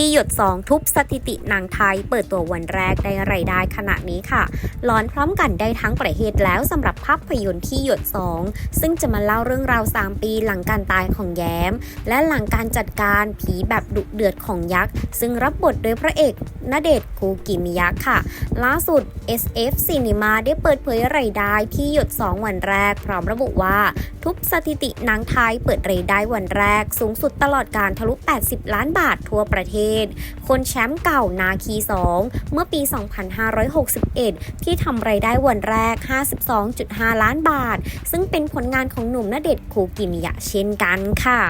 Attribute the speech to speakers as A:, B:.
A: ที่หยด 2 ทุบสถิติหนังไทย เปิดตัววันแรกได้รายได้ขณะนี้ค่ะร้อนพร้อมกันได้ทั้งประเทศแล้วสำหรับภาพยนตร์ที่หยด 2 ซึ่งจะมาเล่าเรื่องราว 3 ปีหลังการตายของแย้ม และหลังการจัดการผีแบบดุเดือดของยักษ์ ซึ่งรับบทโดยพระเอก ณเดชคูกิมิยะค่ะ ล่าสุด SF Cinema ได้เปิดเผยรายได้ที่หยุด 2 วันแรก พร้อมระบุว่า ทุบสถิติหนังไทยเปิดรายได้วันแรก สูงสุดตลอดการทะลุ 80 ล้านบาททั่วประเทศ คนแชมป์เก่านาคี 2 เมื่อปี 2561 ที่ทำรายได้วันแรก 52.5 ล้านบาท ซึ่งเป็นผลงานของหนุ่มณเดชคูกิมิยะเช่นกันค่ะ